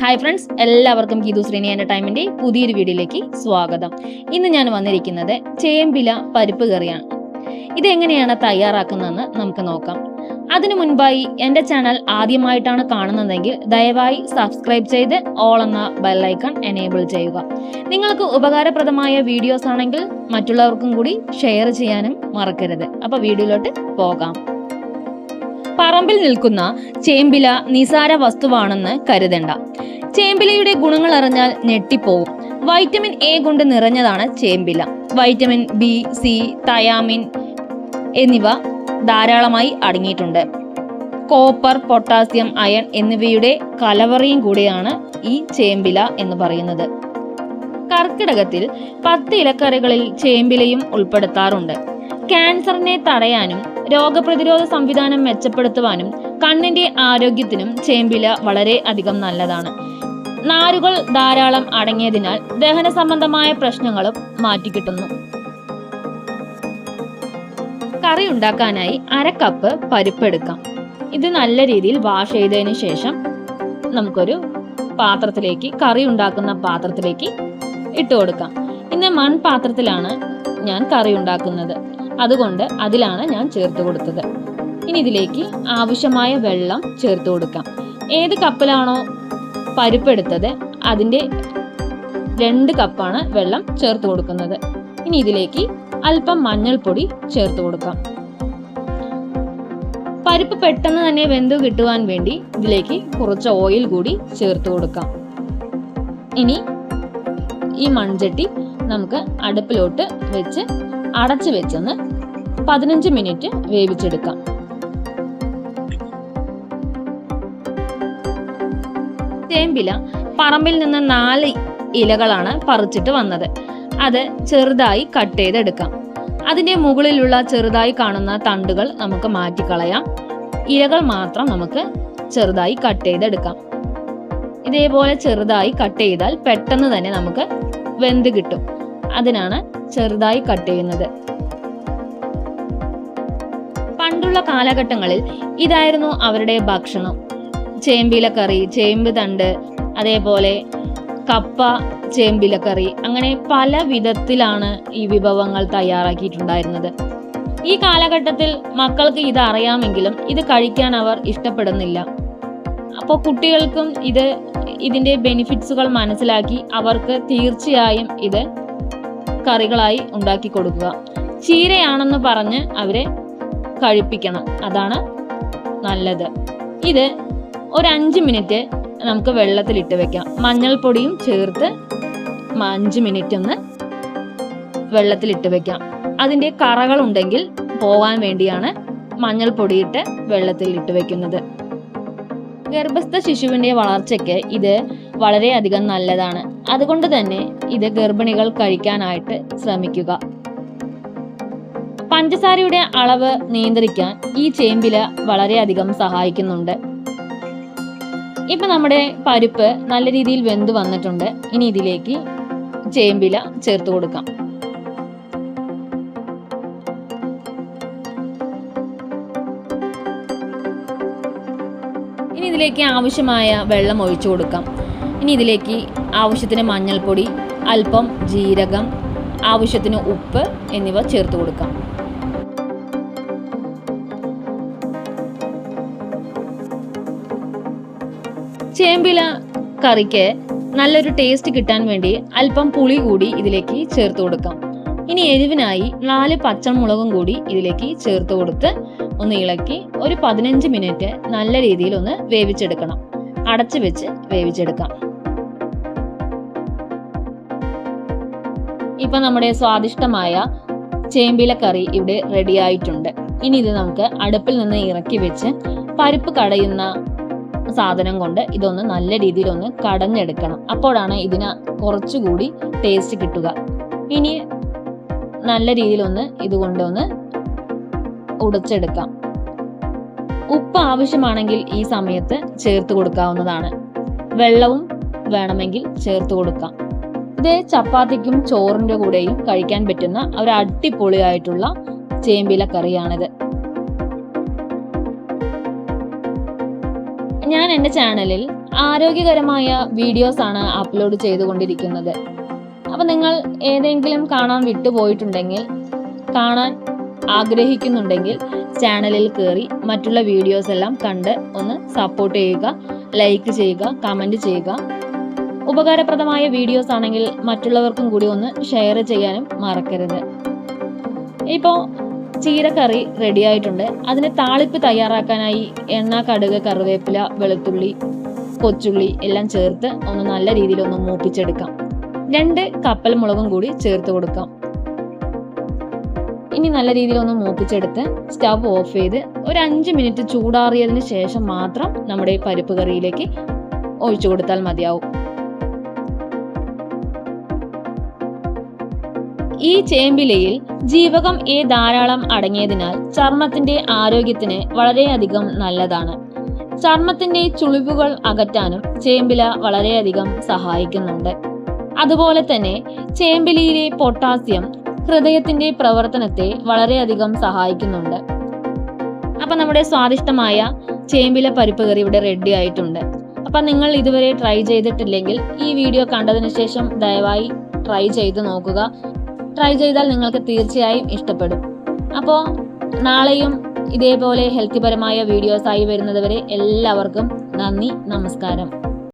Hi friends എല്ലാവർക്കും Geethu Sreeni entertainment പുതിയൊരു വീഡിയോയിലേക്ക് സ്വാഗതം. ഇന്ന് ഞാൻ വന്നിരിക്കുന്നത് ചേമ്പില പരിപ്പ് കറിയാണ്. ഇതെങ്ങനെയാണ് തയ്യാറാക്കുന്നതെന്ന് നമുക്ക് നോക്കാം. അതിനു മുൻപായി എന്റെ ചാനൽ ആദ്യമായിട്ടാണ് കാണുന്നതെങ്കിൽ ദയവായി സബ്സ്ക്രൈബ് ചെയ്ത് ഓൾ എന്ന ബെല്ലൈക്കൺ എനേബിൾ ചെയ്യുക. നിങ്ങൾക്ക് ഉപകാരപ്രദമായ വീഡിയോസ് ആണെങ്കിൽ മറ്റുള്ളവർക്കും കൂടി ഷെയർ ചെയ്യാനും മറക്കരുത്. അപ്പോൾ വീഡിയോയിലോട്ട് പോകാം. പറമ്പിൽ നിൽക്കുന്ന ചേമ്പില നിസാര വസ്തുവാണെന്ന് കരുതണ്ട. ചേമ്പിലയുടെ ഗുണങ്ങൾ അറിഞ്ഞാൽ ഞെട്ടിപ്പോവും. വൈറ്റമിൻ എ കൊണ്ട് നിറഞ്ഞതാണ് ചേമ്പില. വൈറ്റമിൻ ബി സി തയാമിൻ എന്നിവ ധാരാളമായി അടങ്ങിയിട്ടുണ്ട്. കോപ്പർ പൊട്ടാസ്യം അയൺ എന്നിവയുടെ കലവറയും കൂടിയാണ് ഈ ചേമ്പില എന്ന് പറയുന്നത്. കർക്കിടകത്തിൽ പത്ത് ഇലക്കറികളിൽ ചേമ്പിലയും ഉൾപ്പെടുത്താറുണ്ട്. ക്യാൻസറിനെ തടയാനും രോഗപ്രതിരോധ സംവിധാനം മെച്ചപ്പെടുത്തുവാനും കണ്ണിന്റെ ആരോഗ്യത്തിനും ചേമ്പില വളരെ അധികം നല്ലതാണ്. നാരുകൾ ധാരാളം അടങ്ങിയതിനാൽ ദഹന സംബന്ധമായ പ്രശ്നങ്ങളും മാറ്റിക്കിട്ടുന്നു. കറി ഉണ്ടാക്കാനായി അര കപ്പ് പരിപ്പെടുക്കാം. ഇത് നല്ല രീതിയിൽ വാഷ് ചെയ്തതിന് ശേഷം നമുക്കൊരു പാത്രത്തിലേക്ക് കറി ഉണ്ടാക്കുന്ന പാത്രത്തിലേക്ക് ഇട്ട് കൊടുക്കാം. ഇന്ന് മൺപാത്രത്തിലാണ് ഞാൻ കറി ഉണ്ടാക്കുന്നത്. അതുകൊണ്ട് അതിലാണ് ഞാൻ ചേർത്ത് കൊടുത്തത്. ഇനി ഇതിലേക്ക് ആവശ്യമായ വെള്ളം ചേർത്ത് കൊടുക്കാം. ഏത് കപ്പിലാണോ പരിപ്പെടുത്തത് അതിന്റെ രണ്ട് കപ്പാണ് വെള്ളം ചേർത്ത് കൊടുക്കുന്നത്. ഇനി ഇതിലേക്ക് അല്പം മഞ്ഞൾപ്പൊടി ചേർത്ത് കൊടുക്കാം. പരിപ്പ് പെട്ടെന്ന് തന്നെ വെന്ത് കിട്ടുവാൻ വേണ്ടി ഇതിലേക്ക് കുറച്ച് ഓയിൽ കൂടി ചേർത്ത് കൊടുക്കാം. ഇനി ഈ മൺചട്ടി നമുക്ക് അടുപ്പിലോട്ട് വെച്ച് അടച്ചു വെച്ചെന്ന് പതിനഞ്ച് മിനിറ്റ് വേവിച്ചെടുക്കാം. തേമ്പില പറമ്പിൽ നിന്ന് നാല് ഇലകളാണ് പറിച്ചിട്ട് വന്നത്. അത് ചെറുതായി കട്ട് ചെയ്തെടുക്കാം. അതിന്റെ മുകളിലുള്ള ചെറുതായി കാണുന്ന തണ്ടുകൾ നമുക്ക് മാറ്റിക്കളയാം. ഇലകൾ മാത്രം നമുക്ക് ചെറുതായി കട്ട് ചെയ്തെടുക്കാം. ഇതേപോലെ ചെറുതായി കട്ട് ചെയ്താൽ പെട്ടെന്ന് തന്നെ നമുക്ക് വെന്ത് കിട്ടും. അതിനാണ് ചെറുതായി കട്ട് ചെയ്യുന്നത്. പണ്ടുള്ള കാലഘട്ടങ്ങളിൽ ഇതായിരുന്നു അവരുടെ ഭക്ഷണം. ചേമ്പിലക്കറി ചേമ്പ് തണ്ട് അതേപോലെ കപ്പ ചേമ്പിലക്കറി അങ്ങനെ പല വിധത്തിലാണ് ഈ വിഭവങ്ങൾ തയ്യാറാക്കിയിട്ടുണ്ടായിരുന്നത്. ഈ കാലഘട്ടത്തിൽ മക്കൾക്ക് ഇത് അറിയാമെങ്കിലും ഇത് കഴിക്കാൻ അവർ ഇഷ്ടപ്പെടുന്നില്ല. അപ്പോൾ കുട്ടികൾക്കും ഇത് ഇതിന്റെ ബെനിഫിറ്റ്സുകൾ മനസ്സിലാക്കി അവർക്ക് തീർച്ചയായും ഇത് കറികളായി ഉണ്ടാക്കി കൊടുക്കുക. ചീരയാണെന്ന് പറഞ്ഞ് അവരെ കഴിപ്പിക്കണം. അതാണ് നല്ലത്. ഇത് ഒരു അഞ്ച് മിനിറ്റ് നമുക്ക് വെള്ളത്തിലിട്ട് വെക്കാം. മഞ്ഞൾപ്പൊടിയും ചേർത്ത് അഞ്ച് മിനിറ്റ് ഒന്ന് വെള്ളത്തിലിട്ട് വെക്കാം. അതിന്റെ കറകൾ ഉണ്ടെങ്കിൽ പോകാൻ വേണ്ടിയാണ് മഞ്ഞൾപ്പൊടിയിട്ട് വെള്ളത്തിൽ ഇട്ട് വെക്കുന്നത്. ഗർഭസ്ഥ ശിശുവിന്റെ വളർച്ചയ്ക്ക് ഇത് വളരെയധികം നല്ലതാണ്. അതുകൊണ്ട് തന്നെ ഇത് ഗർഭിണികൾ കഴിക്കാനായിട്ട് ശ്രമിക്കുക. പഞ്ചസാരയുടെ അളവ് നിയന്ത്രിക്കാൻ ഈ ചേമ്പില വളരെയധികം സഹായിക്കുന്നുണ്ട്. ഇപ്പൊ നമ്മുടെ പരിപ്പ് നല്ല രീതിയിൽ വെന്ത് വന്നിട്ടുണ്ട്. ഇനി ഇതിലേക്ക് ചേമ്പില ചേർത്ത് കൊടുക്കാം. ഇനി ഇതിലേക്ക് ആവശ്യമായ വെള്ളം ഒഴിച്ചു കൊടുക്കാം. ഇനി ഇതിലേക്ക് ആവശ്യത്തിന് മഞ്ഞൾപ്പൊടി അല്പം ജീരകം ആവശ്യത്തിന് ഉപ്പ് എന്നിവ ചേർത്ത് കൊടുക്കാം. ചേമ്പില കറിക്ക് നല്ലൊരു ടേസ്റ്റ് കിട്ടാൻ വേണ്ടി അല്പം പുളി കൂടി ഇതിലേക്ക് ചേർത്ത് കൊടുക്കാം. ഇനി എരിവിനായി നാല് പച്ചമുളകും കൂടി ഇതിലേക്ക് ചേർത്ത് കൊടുത്ത് ഒന്ന് ഇളക്കി ഒരു പതിനഞ്ച് മിനിറ്റ് നല്ല രീതിയിൽ ഒന്ന് വേവിച്ചെടുക്കണം. അടച്ചു വെച്ച് വേവിച്ചെടുക്കാം. ഇപ്പൊ നമ്മുടെ സ്വാദിഷ്ടമായ ചേമ്പില കറി ഇവിടെ റെഡി ആയിട്ടുണ്ട്. ഇനി ഇത് നമുക്ക് അടുപ്പിൽ നിന്ന് ഇറക്കി വെച്ച് പരിപ്പ് കടയുന്ന സാധനം കൊണ്ട് ഇതൊന്ന് നല്ല രീതിയിൽ ഒന്ന് കടഞ്ഞെടുക്കണം. അപ്പോഴാണ് ഇതിന് കുറച്ചുകൂടി ടേസ്റ്റ് കിട്ടുക. ഇനി നല്ല രീതിയിലൊന്ന് ഇത് കൊണ്ടൊന്ന് ഉടച്ചെടുക്കാം. ഉപ്പ് ആവശ്യമാണെങ്കിൽ ഈ സമയത്ത് ചേർത്ത് കൊടുക്കാവുന്നതാണ്. വെള്ളവും വേണമെങ്കിൽ ചേർത്ത് കൊടുക്കാം. ഇത് ചപ്പാത്തിക്കും ചോറിന്റെ കൂടെയും കഴിക്കാൻ പറ്റുന്ന ഒരു അടിപൊളിയായിട്ടുള്ള ചേമ്പില കറിയാണിത്. ഞാൻ എന്റെ ചാനലിൽ ആരോഗ്യകരമായ വീഡിയോസ് ആണ് അപ്ലോഡ് ചെയ്തുകൊണ്ടിരിക്കുന്നത്. അപ്പം നിങ്ങൾ ഏതെങ്കിലും കാണാൻ വിട്ടുപോയിട്ടുണ്ടെങ്കിൽ കാണാൻ ആഗ്രഹിക്കുന്നുണ്ടെങ്കിൽ ചാനലിൽ കയറി മറ്റുള്ള വീഡിയോസ് എല്ലാം കണ്ട് ഒന്ന് സപ്പോർട്ട് ചെയ്യുക ലൈക്ക് ചെയ്യുക കമന്റ് ചെയ്യുക. ഉപകാരപ്രദമായ വീഡിയോസ് ആണെങ്കിൽ മറ്റുള്ളവർക്കും കൂടി ഒന്ന് ഷെയർ ചെയ്യാനും മറക്കരുത്. ഇപ്പോൾ ചീരക്കറി റെഡി ആയിട്ടുണ്ട്. അതിന് താളിപ്പ് തയ്യാറാക്കാനായി എണ്ണ കടുക് കറിവേപ്പില വെളുത്തുള്ളി കൊച്ചുള്ളി എല്ലാം ചേർത്ത് ഒന്ന് നല്ല രീതിയിൽ ഒന്ന് മൂപ്പിച്ചെടുക്കാം. രണ്ട് കപ്പൽ മുളകും കൂടി ചേർത്ത് കൊടുക്കാം. ഇനി നല്ല രീതിയിൽ ഒന്ന് മൂപ്പിച്ചെടുത്ത് സ്റ്റവ് ഓഫ് ചെയ്ത് ഒരു അഞ്ച് മിനിറ്റ് ചൂടാറിയതിന് ശേഷം മാത്രം നമ്മുടെ പരിപ്പ് കറിയിലേക്ക് ഒഴിച്ചു കൊടുത്താൽ മതിയാവും. ഈ ചേമ്പിലയിൽ ജീവകം എ ധാരാളം അടങ്ങിയതിനാൽ ചർമ്മത്തിന്റെ ആരോഗ്യത്തിന് വളരെയധികം നല്ലതാണ്. ചർമ്മത്തിന്റെ ചുളിവുകൾ അകറ്റാനും ചേമ്പില വളരെയധികം സഹായിക്കുന്നുണ്ട്. അതുപോലെ തന്നെ ചേമ്പിലിയിലെ പൊട്ടാസ്യം ഹൃദയത്തിന്റെ പ്രവർത്തനത്തെ വളരെയധികം സഹായിക്കുന്നുണ്ട്. അപ്പൊ നമ്മുടെ സ്വാദിഷ്ടമായ ചേമ്പില പരിപ്പ് കറി ഇവിടെ റെഡി ആയിട്ടുണ്ട്. അപ്പൊ നിങ്ങൾ ഇതുവരെ ട്രൈ ചെയ്തിട്ടില്ലെങ്കിൽ ഈ വീഡിയോ കണ്ടതിന് ശേഷം ദയവായി ട്രൈ ചെയ്ത് നോക്കുക. ട്രൈ ചെയ്താൽ നിങ്ങൾക്ക് തീർച്ചയായും ഇഷ്ടപ്പെടും. അപ്പോൾ നാളെയും ഇതേപോലെ ഹെൽത്തിപരമായ വീഡിയോസായി വരുന്നതുവരെ എല്ലാവർക്കും നന്ദി നമസ്കാരം.